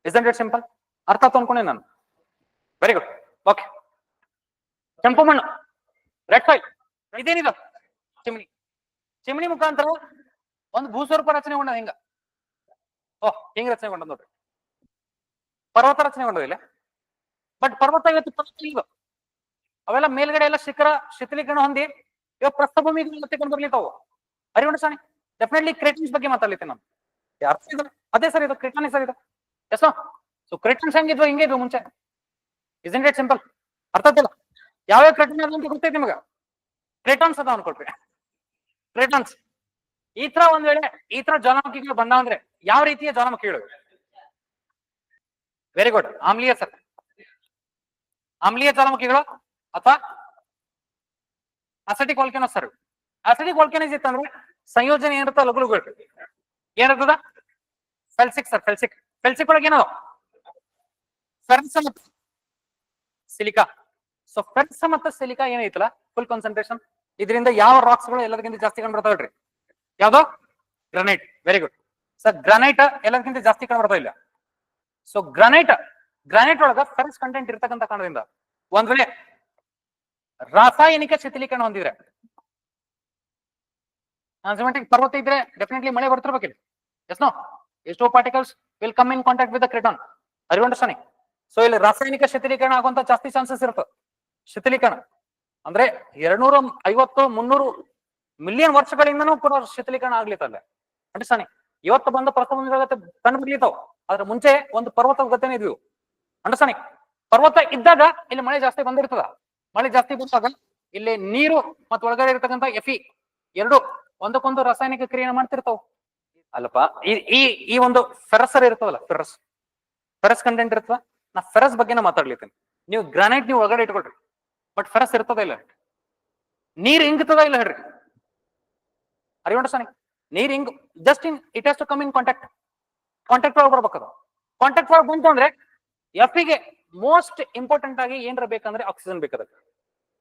ಇಟ್ ಸಿಂಪಲ್ ಅರ್ಥ ತೊಂದ್ಕೊಂಡೆ ನಾನು. ವೆರಿ ಗುಡ್ ಓಕೆ ಕೆಂಪು ಮಣ್ಣು. ರೆಡ್ ಸಾಯಿಲ್ ಇದೇನಿದು? ಚಿಮಣಿ ಚಿಮಣಿ ಮುಖಾಂತರ ಒಂದು ಭೂಸ್ವರೂಪ ರಚನೆ ಗೊಂಡ ಹಿಂಗ. ಓಹ್ ಹಿಂಗ ರಚನೆ ಗೊಂಡ ನೋಡ್ರಿ. ಪರ್ವತ ರಚನೆ ಗೊಂಡದಿಲ್ಲ ಬಟ್ ಪರ್ವತ ಇವತ್ತು ಪರ್ವತ ಅವೆಲ್ಲ ಮೇಲ್ಗಡೆ ಎಲ್ಲ ಶಿಖರ, ಶಿಥಿಲೀಕರಣ ಹೊಂದಿ ಇವಾಗ ಪ್ರಸ್ಥಭೂಮಿ ತೆಗೊಂಡು ಬರ್ಲಿತ್ತಾವು ಅರಿವಣ ಸಾಣಿ ಡೆಫಿನೆಟ್ಲಿ ಕ್ರೇಟನ್ಸ್ ಬಗ್ಗೆ ಮಾತಾಡ್ಲಿತ್ತೆ ನಾನು. ಅರ್ಥ ಇದೆ? ಅದೇ ಸರ್ ಇದು ಕ್ರೇಟನ್ ಸರ್ ಇದು. ಎಸ್ ಸೊ ಕ್ರೇಟನ್ಸ್ ಹೆಂಗಿದ್ವು, ಹಿಂಗೆ ಇದ್ವು ಮುಂಚೆ? ಇಸ್ ಇಟ್ ಸಿಂಪಲ್ ಅರ್ಥ ಆಗ್ತಿಲ್ಲ ಯಾವ್ಯಾವ ಕ್ರೇಟನ್ ಅಂತ ಗೊತ್ತೈತಿ ನಿಮಗೆ. ಕ್ರೇಟನ್ಸ್ ಅದ ಅನ್ಕೊಳ್ರಿ. ಕ್ರೇಟನ್ಸ್ ಈ ತರ ಒಂದ್ ವೇಳೆ, ಈ ತರ ಜ್ವಾಲಾಮುಖಿಗಳು ಬಂದ ಅಂದ್ರೆ ಯಾವ ರೀತಿಯ ಜ್ವಾಲಾಮುಖಿಗಳು ವೆರಿ ಗುಡ್ ಆಮ್ಲೀಯ ಸರ್. ಆಮ್ಲೀಯ ಜ್ವಾಲಾಮುಖಿಗಳು ಅಥವಾ acidic volcano sir. Acidic volcanoes ಇತ್ತಂದ್ರೆ ಸಂಯೋಜನೆ ಏನಿರುತ್ತ ಲಘುಗಳು ಏನಿರ್ತದ? ಫೆಲ್ಸಿಕ್ ಸರ್ ಫೆಲ್ಸಿಕ್ ಫೆಲ್ಸಿಕ್ ಒಳಗೆ ಏನೋ ಫೆರ್ನ್ಸ್ ಸಿಲಿಕಾ. ಸೊ ಫೆರ್ನ್ಸ್ ಮತ್ತು ಸಿಲಿಕಾ ಏನೈತಲ್ಲ? ಫುಲ್ ಕಾನ್ಸಂಟ್ರೇಷನ್ ಇದರಿಂದ ಯಾವ ರಾಕ್ಸ್ಗಳು ಎಲ್ಲದಕ್ಕಿಂತ ಜಾಸ್ತಿ ಕಂಡು ಬರ್ತಾವ್ರಿ ಯಾವ್ದು? Granite very good sir granite ಎಲ್ಲದಕ್ಕಿಂತ ಜಾಸ್ತಿ ಕಂಡು ಬರ್ತಾ ಇಲ್ಲ. ಸೊ ಗ್ರಾನೈಟ್ ಗ್ರಾನೈಟ್ ಒಳಗ ಫೆರ್ಸ್ ಕಂಟೆಂಟ್ ಇರತಕ್ಕಂತ ಕಾರಣದಿಂದ ಒಂದ್ ವೇಳೆ ರಾಸಾಯನಿಕ ಶಿಥಿಲೀಕರಣ ಹೊಂದಿದ್ರೆ ಪರ್ವತ ಇದ್ರೆ ಡೆಫಿನೆಟ್ಲಿ ಮಳೆ ಬರ್ತಿರ್ಬೇಕಿಲ್ಲ. ಎಸ್ ನೋ ಎಷ್ಟೋ particles will come in contact with craton are you understanding so ಇಲ್ಲಿ ರಾಸಾಯನಿಕ ಶಿಥಿಲೀಕರಣ ಆಗುವಂತ ಜಾಸ್ತಿ ಚಾನ್ಸಸ್ ಇರುತ್ತೆ. ಶಿಥಿಲೀಕರಣ. ಅಂದ್ರೆ ಎರಡ್ನೂರ ಐವತ್ತು ಮುನ್ನೂರು ಮಿಲಿಯನ್ ವರ್ಷಗಳಿಂದನೂ ಕೂಡ ಶಿಥಿಲೀಕರಣ ಆಗ್ಲಿತ್ತಲ್ಲ ಅಂಡರ್ಸ್ಟ್ಯಾಂಡಿಂಗ್ ಇವತ್ತು ಬಂದ ಪ್ರಥಮ ಜಗತ್ತೆ ಕಂಡು ಅದ್ರ ಮುಂಚೆ ಒಂದು ಪರ್ವತ ಗತೆನೇ ಇದ್ವಿ. ಅಂಡರ್ಸ್ಟ್ಯಾಂಡಿಂಗ್ ಪರ್ವತ ಇದ್ದಾಗ ಇಲ್ಲಿ ಮಳೆ ಜಾಸ್ತಿ ಬಂದಿರ್ತದ. ಮಳೆ ಜಾಸ್ತಿ ಬಂದಾಗ ಇಲ್ಲಿ ನೀರು ಮತ್ತೆ ಒಳಗಡೆ ಇರ್ತಕ್ಕಂಥ ಎಫಿ ಎರಡು ಒಂದಕ್ಕೊಂದು ರಾಸಾಯನಿಕ ಕ್ರಿಯೆ ಮಾಡ್ತಿರ್ತಾವ. ಅಲ್ಲಪ್ಪ, ಈ ಈ ಈ ಒಂದು ಫೆರಸರ್ ಇರ್ತದಲ್ಲ ಫೆರಸ್ ಫೆರಸ್ ಕಂಟೆಂಟ್ ಇರ್ತದ ನಾ ಫೆರಸ್ ಬಗ್ಗೆ ನಾ ಮಾತಾಡ್ಲಿತ್ತೇನೆ ನೀವು ಗ್ರಾನೈಟ್ ನೀವು ಒಳಗಡೆ ಇಟ್ಕೊಳ್ರಿ. ಬಟ್ ಫೆರಸ್ ಇರ್ತದ ಇಲ್ಲ? ನೀರ್ ಇಂಗ್ತದ ಇಲ್ಲ ಹೇಳ್ರಿ? ಅರಿ ಅಂಡರ್ಸ್ಟ್ಯಾಂಡಿಂಗ್ ನೀರ್ ಹಿಂಗ್ just in it has to come in contact contact ಒಳಗೆ ಬರ್ಬೇಕದ. ಕಾಂಟ್ಯಾಕ್ಟ್ ಒಳಗೆ ಬಂತು ಅಂದ್ರೆ ಎಫ್ಗೆ ಮೋಸ್ಟ್ ಇಂಪಾರ್ಟೆಂಟ್ ಆಗಿ ಏನ್ರ ಬೇಕಂದ್ರೆ ಆಕ್ಸಿಜನ್ ಬೇಕದಕ್ಕೆ.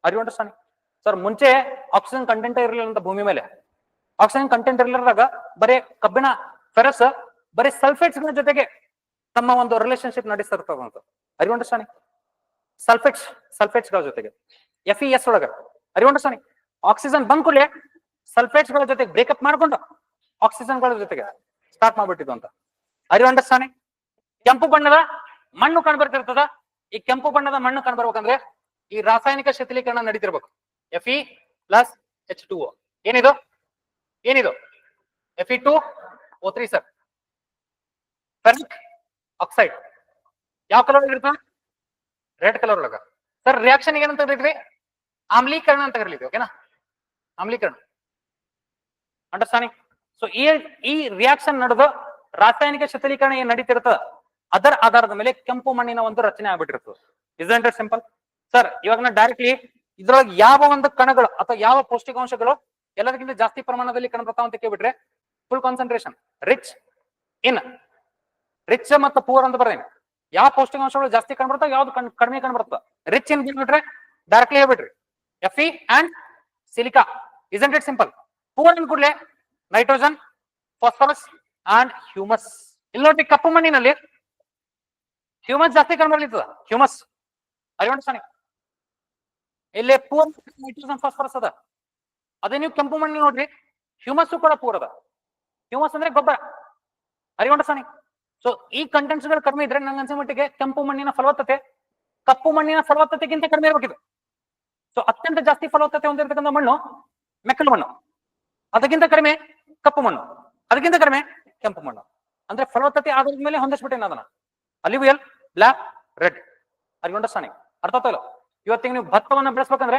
ಅರಿ ಅಂಡರ್ಸ್ಟ್ಯಾಂಡಿಂಗ್ ಸರ್ ಮುಂಚೆ ಆಕ್ಸಿಜನ್ ಕಂಟೆಂಟ್ ಇರಲಿಲ್ಲ ಅಂತ ಭೂಮಿ ಮೇಲೆ. ಆಕ್ಸಿಜನ್ ಕಂಟೆಂಟ್ ಇರಲಿಲ್ಲದಾಗ ಬರೀ ಕಬ್ಬಿಣ, ಫೆರಸ್, ಬರೀ ಸಲ್ಫೇಟ್ಸ್ ಜೊತೆಗೆ ತಮ್ಮ ಒಂದು ರಿಲೇಶನ್ಶಿಪ್ ನಡೆಸ್ತಿರ್ತದಂತ ಅರಿ ಅಂಡರ್ಸ್ಟ್ಯಾಂಡಿಂಗ್ ಸಲ್ಫೇಟ್ಸ್ ಸಲ್ಫೇಟ್ಸ್ಗಳ ಜೊತೆಗೆ. ಎಫ್ ಇ ಎಸ್ ಒಳಗ. ಅರಿ ಅಂಡರ್ಸ್ಟ್ಯಾಂಡಿಂಗ್ ಆಕ್ಸಿಜನ್ ಬಂದ್ ಸಲ್ಫೇಟ್ಸ್ಗಳ ಜೊತೆಗೆ ಬ್ರೇಕಪ್ ಮಾಡ್ಕೊಂಡು ಆಕ್ಸಿಜನ್ಗಳ ಜೊತೆಗೆ ಸ್ಟಾರ್ಟ್ ಮಾಡ್ಬಿಟ್ಟಿದ್ದು ಅಂತ. ಅರಿ ಅಂಡರ್ಸ್ಟ್ಯಾಂಡಿಂಗ್ ಕೆಂಪು ಬಣ್ಣದ ಮಣ್ಣು ಕಾಣ್ಬರ್ತಿರ್ತದ ಈ ಕೆಂಪು ಬಣ್ಣದ ಮಣ್ಣು ಕಂಡ್ಬರ್ಬೇಕಂದ್ರೆ ಈ ರಾಸಾಯನಿಕ ಶಿಥಿಲೀಕರಣ ನಡೀತಿರ್ಬೇಕು. F E plus H two ಏನಿದು? ಏನಿದು? F E two O three sir ferric oxide ಯಾವ ಕಲರ್ ಇರ್ತದೆ ರೆಡ್ ಕಲರ್ ಒಳಗ. ಸರ್ ರಿಯಾಕ್ಷನ್ ಏನಂತ ಕರೀತೀವಿ ಆಮ್ಲೀಕರಣ ಅಂತ ಕರೀತೀವಿ ಓಕೆನಾ ಆಮ್ಲೀಕರಣ. ಅಂಡರ್ಸ್ಟ್ಯಾಂಡಿಂಗ್ ಸೊ ಈ ಈ ರಿಯಾಕ್ಷನ್ ನಡೆದು ರಾಸಾಯನಿಕ ಶಿಥಿಲೀಕರಣ ಏನ್ ನಡೀತಿರ್ತದ ಅದರ ಆಧಾರದ ಮೇಲೆ ಕೆಂಪು ಮಣ್ಣಿನ ಒಂದು ರಚನೆ ಆಗ್ಬಿಟ್ಟಿರ್ತದೆ ಇಸ್ ಸಿಂಪಲ್ ಸರ್ ಇವಾಗ ನಾ ಡೈರೆಕ್ಟ್ಲಿ ಇದ್ರೊಳಗೆ ಯಾವ ಒಂದು ಕಣಗಳು ಅಥವಾ ಯಾವ ಪೌಷ್ಟಿಕಾಂಶಗಳು ಎಲ್ಲದಕ್ಕಿಂತ ಜಾಸ್ತಿ ಪ್ರಮಾಣದಲ್ಲಿ ಕಣ್ಬರ್ತಾವ ಅಂತ ಕೇಳ್ಬಿಟ್ರೆ full concentration rich in rich ಮತ್ತು ಪೂರ್ ಅಂತ ಬರ್ದೇನೆ ಯಾವ ಪೌಷ್ಟಿಕಾಂಶಗಳು ಜಾಸ್ತಿ ಕಂಡುಬರ್ತಾವ ಯಾವ್ದು ಕಡಿಮೆ ಕಂಡುಬರ್ತದ ರಿಚ್ ಇನ್ ಬಿಟ್ರೆ directly ಹೇಳ್ಬಿಟ್ರಿ F E and silica isn't it simple poor ಅಂದ್ ಕೂಡಲೇ ನೈಟ್ರೋಜನ್ ಫಾಸ್ಫರಸ್ ಅಂಡ್ ಹ್ಯೂಮಸ್ ಇಲ್ಲಿ ಕಪ್ಪು ಮಣ್ಣಿನಲ್ಲಿ ಹ್ಯೂಮಸ್ ಜಾಸ್ತಿ ಕಂಡುಬರ್ಲಿರ್ತದ ಹ್ಯೂಮಸ್ ಅರಿವಂಡಿಸ್ತಾನೆ ಇಲ್ಲಿ ಪೂರ್ ನೈಟ್ರೋಜನ್ ಫಾಸ್ಫರಸ್ ಅದ. ಅದೇ ನೀವು ಕೆಂಪು ಮಣ್ಣಿ ನೋಡ್ರಿ ಹ್ಯೂಮಸ್ ಕೂಡ ಪೂರ್ ಅದ. ಹ್ಯೂಮಸ್ ಅಂದ್ರೆ ಗೊಬ್ಬರ. ಅರಿವಂಡಿಸ್ತಾನೆ ಸೊ ಈ ಕಂಟೆಂಟ್ಸ್ಗಳು ಕಡಿಮೆ ಇದ್ರೆ ನನ್ನ ಅನ್ಸೋ ಮಟ್ಟಿಗೆ ಕೆಂಪು ಮಣ್ಣಿನ ಫಲವತ್ತತೆ, ಕಪ್ಪು ಮಣ್ಣಿನ ಫಲವತ್ತತೆಗಿಂತ ಕಡಿಮೆ ಇರಬೇಕಿದೆ. ಸೊ ಅತ್ಯಂತ ಜಾಸ್ತಿ ಫಲವತ್ತತೆ ಹೊಂದಿರತಕ್ಕಂಥ ಮಣ್ಣು ಮೆಕ್ಕಲು ಮಣ್ಣು. ಅದಕ್ಕಿಂತ ಕಡಿಮೆ ಕಪ್ಪು ಮಣ್ಣು. ಅದಕ್ಕಿಂತ ಕಡಿಮೆ ಕೆಂಪು ಮಣ್ಣು. ಅಂದ್ರೆ ಫಲವತ್ತತೆ ಆಧಾರದ ಮೇಲೆ ಹೊಂದಿಸ್ಬಿಟ್ಟೇನೆ ಅದನ್ನ. Alluvial black red. ಅರಿಗೊಂಡಸ್ತಾನಿಂಗ್ ಅರ್ಥ ಆಯ್ತಲ್ಲ ಇವತ್ತಿಗೆ ನೀವು ಭತ್ತವನ್ನ ಬೆಳೆಸ್ಬೇಕಂದ್ರೆ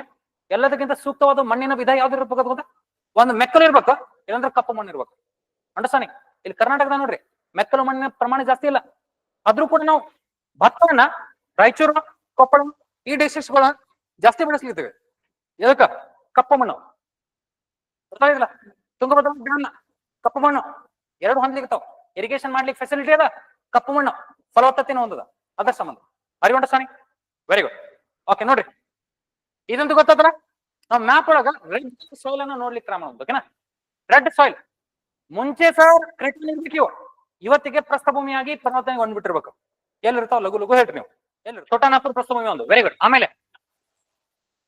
ಎಲ್ಲದಕ್ಕಿಂತ ಸೂಕ್ತವಾದ ಮಣ್ಣಿನ ವಿಧ ಯಾವ್ದು ಗೊತ್ತಾ? ಒಂದು ಮೆಕ್ಕಲು ಇರ್ಬೇಕು, ಇಲ್ಲಾಂದ್ರೆ ಕಪ್ಪು ಮಣ್ಣು ಇರ್ಬೇಕು. ಅಂಡರ್ಸ್ಟ್ಯಾಂಡಿಂಗ್ ಇಲ್ಲಿ ಕರ್ನಾಟಕದ ನೋಡ್ರಿ. ಮೆಕ್ಕಲು ಮಣ್ಣಿನ ಪ್ರಮಾಣ ಜಾಸ್ತಿ ಇಲ್ಲ. ಆದ್ರೂ ಕೂಡ ನಾವು ಭತ್ತವನ್ನ, ರಾಯಚೂರು, ಕೊಪ್ಪಳ ಈ ಡಿಸ್ಟ್ರಿಕ್ಟ್ಸ್ಗಳ ಜಾಸ್ತಿ ಬೆಳೆಸ್ಲಿದ್ದೇವೆ ಎದಕ್ಕ? ಕಪ್ಪು ಮಣ್ಣು. ಗೊತ್ತಾಗಿಲ್ಲ ತುಂಗಭದ್ರಾ ಡ್ಯಾಮ್ ಕಪ್ಪು ಮಣ್ಣು. ಎರಡು ಹೊಂದ್ಲಿಕ್ತಾವ ಇರಿಗೇಷನ್ ಮಾಡ್ಲಿಕ್ಕೆ ಫೆಸಿಲಿಟಿ ಅದ, ಕಪ್ಪು ಮಣ್ಣು. ಫಲವತ್ತತೆನೂ ಹೊಂದದ. ಅದರ ಸಂಬಂಧ. ಅರಿ ಸ್ವಾಮಿ ವೆರಿ ಗುಡ್ ಓಕೆ ನೋಡ್ರಿ. ಇದಂತೂ ಗೊತ್ತಾದ್ರ ನಾವು ಮ್ಯಾಪ್ ಒಳಗ ರೆಡ್ ಸಾಯಿಲ್ ಅನ್ನ ನೋಡ್ಲಿಕ್ಕೆ ಕ್ರಮ ಓಕೆನಾ ರೆಡ್ ಸಾಯಿಲ್ ಮುಂಚೆ ಸರ್ ಕ್ರಿಟಿಕಲ್ ಇರ್ಬೇಕು ಇವತ್ತಿಗೆ ಪ್ರಸ್ಥಭೂಮಿಯಾಗಿ ಪರ್ವತನಿಗೆ ಹೊಂದ್ಬಿಟ್ಟಿರ್ಬೇಕು ಎಲ್ಲಿರ್ತಾವ ಲಘು ಲಘು ಹೇಳ್ರಿ ನೀವು. ಎಲ್ಲಿ ತೊಟಾನಾಪುರ ಪ್ರಸ್ಥಭೂಮಿ ಒಂದು. ವೆರಿ ಗುಡ್ ಆಮೇಲೆ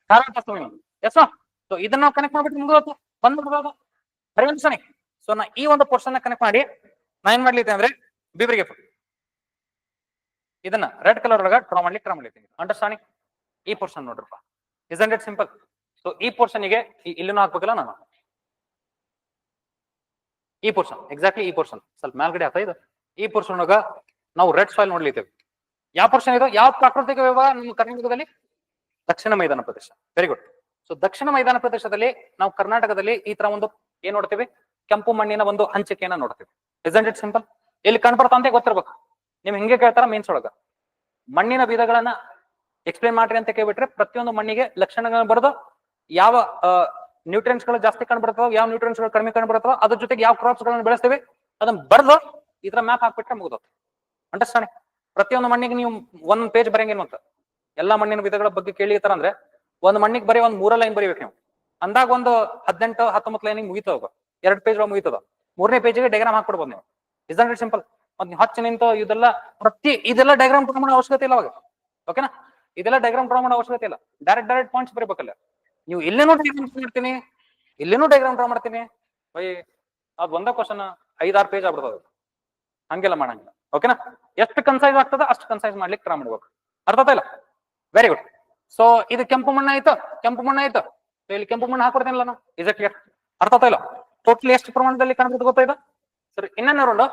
ಧಾರವಾಡ ಪ್ರಸ್ಥಭೂಮಿ ಒಂದು. ಎಸ್ ಸೊ ಇದನ್ನ ಕನೆಕ್ಟ್ ಮಾಡ್ಬಿಟ್ಟು ಮುಗಿದೋತು ಬಂದ್ಬಿಡ್ಬೋದು ಪರಿಗಣಿಸಣಿ ಸೊ ನಾ ಈ ಒಂದು ಪೋರ್ಷನ್ ಕನೆಕ್ಟ್ ಮಾಡಿ ನಾ ಏನ್ ಮಾಡ್ಲಿತ್ತೆ ಅಂದ್ರೆ ಬಿಬ್ರಿಗೆ ಇದನ್ನ ರೆಡ್ ಕಲರ್ ಒಳಗ ಡ್ರಾ ಮಾಡ್ಲಿಕ್ಕೆ ಟ್ರಾ ಮಾಡ್ಲಿತ್ತೀನಿ ಅಂಡರ್ಸ್ಟ್ಯಾಂಡಿಂಗ್ ಈ ಪೋರ್ಷನ್ ನೋಡ್ರಪ್ಪ. ಇಸಂಟ್ ಇಟ್ ಸಿಂಪಲ್ ಸೊ ಈ ಪೋರ್ಷನ್ಗೆ ಇಲ್ಲಿನೂ ಹಾಕ್ಬೇಕಲ್ಲ ನಾನು? ಈ ಪೋರ್ಷನ್ ಎಕ್ಸಾಕ್ಟ್ಲಿ ಈ ಪೋರ್ಷನ್ ಸ್ವಲ್ಪ ಮೇಲ್ಗಡೆ ಆಗ್ತಾ ಇದು. ಈ ಪೋರ್ಷನ್ ಒಳಗ ನಾವು ರೆಡ್ ಸಾಯಿಲ್ ನೋಡ್ಲಿದ್ದೇವೆ ಯಾವ ಪೋರ್ಷನ್ ಇದು? ಯಾವ ಪ್ರಾಕೃತಿಕ ವಿಭಾಗ ನಮ್ಮ ಕರ್ನಾಟಕದಲ್ಲಿ? ದಕ್ಷಿಣ ಮೈದಾನ ಪ್ರದೇಶ. ವೆರಿ ಗುಡ್ ಸೊ ದಕ್ಷಿಣ ಮೈದಾನ ಪ್ರದೇಶದಲ್ಲಿ ನಾವು ಕರ್ನಾಟಕದಲ್ಲಿ ಈ ತರ ಒಂದು ಏನ್ ನೋಡ್ತೀವಿ? ಕೆಂಪು ಮಣ್ಣಿನ ಒಂದು ಹಂಚಿಕೆಯನ್ನ ನೋಡ್ತೀವಿ. ಇಸಂಟ್ ಇಟ್ ಸಿಂಪಲ್ ಎಲ್ಲಿ ಕಾಣ್ಬರ್ತಾ ಅಂತ ಗೊತ್ತಿರ್ಬೇಕು. ನಿಮ್ ಹಿಂಗೆ ಕೇಳ್ತಾರ ಮೀನ್ಸ್ ಒಳಗ. ಮಣ್ಣಿನ ವಿಧಗಳನ್ನ ಎಕ್ಸ್ಪ್ಲೇನ್ ಮಾಡ್ರಿ ಅಂತ ಕೇಳ್ಬಿಟ್ರೆ ಪ್ರತಿಯೊಂದು ಮಣ್ಣಿಗೆ ಲಕ್ಷಣಗಳನ್ನ ಬರೆದು ಯಾವ ನ್ಯೂಟ್ರಿಯನ್ಸ್ಗಳು ಜಾಸ್ತಿ ಕಂಡು ಬರ್ತಾವ ಯಾವ ನ್ಯೂಟ್ರಿಯನ್ಸ್ಗಳು ಕಡಿಮೆ ಕಂಡು ಬರ್ತದೋ ಅದ್ರ ಜೊತೆಗೆ ಯಾವ ಕ್ರಾಪ್ಸ್ ಗಳನ್ನ ಬೆಳೆಸ್ತೇವೆ, ಅದನ್ನ ಬರ್ದು ಇದ್ರ ಮ್ಯಾಪ್ ಹಾಕ್ಬಿಟ್ರೆ ಮುಗಿದೋದು ಅಂಡರ್ಸ್ಟ್ಯಾಂಡಿಂಗ್ ಪ್ರತಿಯೊಂದು ಮಣ್ಣಿಗೆ ನೀವು ಒಂದ್ ಪೇಜ್ ಬರೆಯಂಗೇನು ಅಂತ ಎಲ್ಲಾ ಮಣ್ಣಿನ ವಿಧಗಳ ಬಗ್ಗೆ ಕೇಳಿರ್ತಾರ ಅಂದ್ರೆ, ಒಂದ್ ಮಣ್ಣಿಗೆ ಬರೀ ಒಂದ್ ಮೂರ ಲೈನ್ ಬರೀಬೇಕು ನೀವು. ಅಂದಾಗ ಒಂದು ಹದಿನೆಂಟು, ಹತ್ತೊಂಬತ್ತು ಲೈನಿಗೆ ಮುಗಿತದ ಎರಡು ಪೇಜ್ ಮುಗಿತದ ಮೂರನೇ ಪೇಜಿಗೆ ಡೈಗ್ರಾಮ್ ಹಾಕ್ಬಿಡ್ಬೋದು ನೀವು. ಇಸ್ ಇಟ್ ಸಿಂಪಲ್ ಮತ್ತೆ ನೀವು ಹಚ್ಚ ನಿಂತು ಇದೆಲ್ಲ ಪ್ರತಿ, ಇದೆಲ್ಲ ಡೈಗ್ರಾಮ್ ಡ್ರಾ ಮಾಡೋ ಅವಶ್ಯಕತೆ ಇಲ್ಲ ಅವಾಗ. ಓಕೆನಾ ಇದೆಲ್ಲ ಡೈಗ್ರಾಮ್ ಡ್ರಾ ಮಾಡೋ ಅವಶ್ಯಕತೆ ಇಲ್ಲ. ಡೈರೆಕ್ಟ್ ಡೈರೆಕ್ಟ್ ಪಾಯಿಂಟ್ಸ್ ಬರೀಬೇಕಲ್ಲ. ನೀವು ಇಲ್ಲೇನೂ ಡೈಗ್ರಾಮ್ ಮಾಡ್ತೀನಿ. ಇಲ್ಲೇನೂ ಡೈಗ್ರಾಮ್ ಡ್ರಾ ಮಾಡ್ತೀನಿ. ಬೈ ಅದ್ ಒಂದ ಕ್ವಶನ್ ಐದಾರು ಪೇಜ್ ಆಗ್ಬಿಡ್ತದ ಹಂಗೆಲ್ಲ ಮಾಡಂಗಿಲ್ಲ. ಓಕೆನಾ ಎಷ್ಟು ಕನ್ಸೈಸ್ ಆಗ್ತದ ಅಷ್ಟು ಕನ್ಸೈಸ್ ಮಾಡ್ಲಿಕ್ಕೆ ಟ್ರಾ ಮಾಡ್ಬೇಕು. ಅರ್ಥ ಇಲ್ಲ? ವೆರಿ ಗುಡ್ ಸೊ ಇದು ಕೆಂಪು ಮಣ್ಣ ಆಯ್ತು. ಕೆಂಪು ಮಣ್ಣ ಆಯ್ತು. ಇಲ್ಲಿ ಕೆಂಪು ಮಣ್ಣು ಹಾಕೊಡ್ತೀನಲ್ಲ ನಾನು. ಇಸ್ ಕ್ಲಿಯರ್ ಅರ್ಥ ಇಲ್ಲ? ಟೋಟಲಿ ಎಷ್ಟು ಪ್ರಮಾಣದಲ್ಲಿ ಕಾಣ್ಬೋದು ಗೊತ್ತಾಯ್ತು ಸರಿ ಇನ್ನೊಂದು round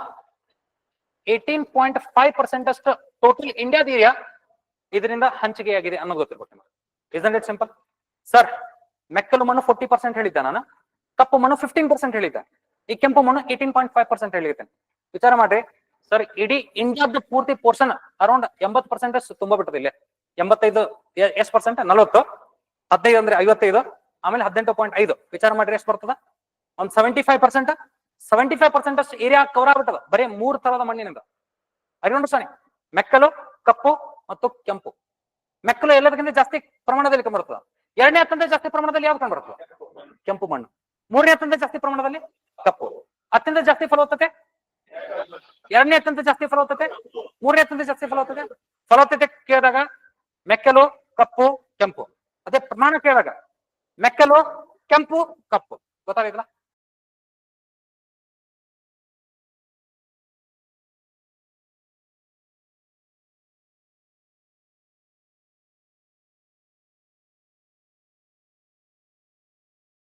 eighteen point five percent ಅಷ್ಟು ಟೋಟಲ್ ಇಂಡಿಯಾದ ಏರಿಯಾ ಇದರಿಂದ ಹಂಚಿಕೆಯಾಗಿದೆ ಅನ್ನೋದು ಗೊತ್ತಿರ್ಬೇಕು ನಿಮಗೆ. ಇಸ್ ಇಟ್ ಸಿಂಪಲ್ ಸರ್, ಮೆಕ್ಕಲು ಮಣ್ಣು ಫೋರ್ಟಿ ಪರ್ಸೆಂಟ್ ಹೇಳಿದ್ದೆ ನಾನು. ಕಪ್ಪು ಮಣ್ಣು ಫಿಫ್ಟೀನ್ ಪರ್ಸೆಂಟ್ ಹೇಳಿದ್ದೆ. ಈ ಕೆಂಪು ಮಣ್ಣು ಏಯ್ಟೀನ್ ಪಾಯಿಂಟ್ ಫೈವ್ ಪರ್ಸೆಂಟ್ ಹೇಳಿರ್ತೇನೆ ವಿಚಾರ ಮಾಡ್ರಿ. ಸರ್, ಇಡೀ ಇಂಡಿಯಾದ ಪೂರ್ತಿ ಪೋರ್ಷನ್ ಅರೌಂಡ್ ಎಂಬತ್ ಪರ್ಸೆಂಟ್ ತುಂಬಾ ಬಿಟ್ಟದ ಇಲ್ಲಿ. ಎಂಬತ್ತೈದು ಎಷ್ಟು ಪರ್ಸೆಂಟ್? ನಲವತ್ತು. ಹದಿನೈದು ಅಂದ್ರೆ ಐವತ್ತೈದು. ಆಮೇಲೆ ಹದಿನೆಂಟು ಪಾಯಿಂಟ್ ಐದು. ವಿಚಾರ ಮಾಡ್ರಿ ಎಷ್ಟು ಬರ್ತದ? ಒಂದ್ seventy five percent. Seventy five percent ಅಷ್ಟು ಏರಿಯಾ ಕವರ್ ಆಗ್ಬಿಟ್ಟದ. ಬರೀ ಮೂರ್ ತರದ ಮಣ್ಣಿನಿಂದ. ಅರಿಗೊಂಡು ಸಾನಿ ಮೆಕ್ಕಲು, ಕಪ್ಪು ಮತ್ತು ಕೆಂಪು. ಮೆಕ್ಕಲು ಎಲ್ಲದಕ್ಕಿಂತ ಜಾಸ್ತಿ ಪ್ರಮಾಣದಲ್ಲಿ ಕಂಡುಬರ್ತದ ಎರಡನೇ ಅತ್ಯಂತ ಜಾಸ್ತಿ ಪ್ರಮಾಣದಲ್ಲಿ ಯಾವ್ದು ಕಂಡುಬರ್ತದ ಕೆಂಪು ಮಣ್ಣು. ಮೂರನೇ ಅತ್ಯಂತ ಜಾಸ್ತಿ ಪ್ರಮಾಣದಲ್ಲಿ ಕಪ್ಪು. ಅತ್ಯಂತ ಜಾಸ್ತಿ ಫಲವತ್ತತೆ ಎರಡನೇ ಅತ್ಯಂತ ಜಾಸ್ತಿ ಫಲವತ್ತತೆ ಮೂರನೇ ಅತ್ಯಂತ ಜಾಸ್ತಿ ಫಲವತ್ತತೆ ಫಲವತ್ತತೆ ಕೇಳಿದಾಗ ಮೆಕ್ಕಲು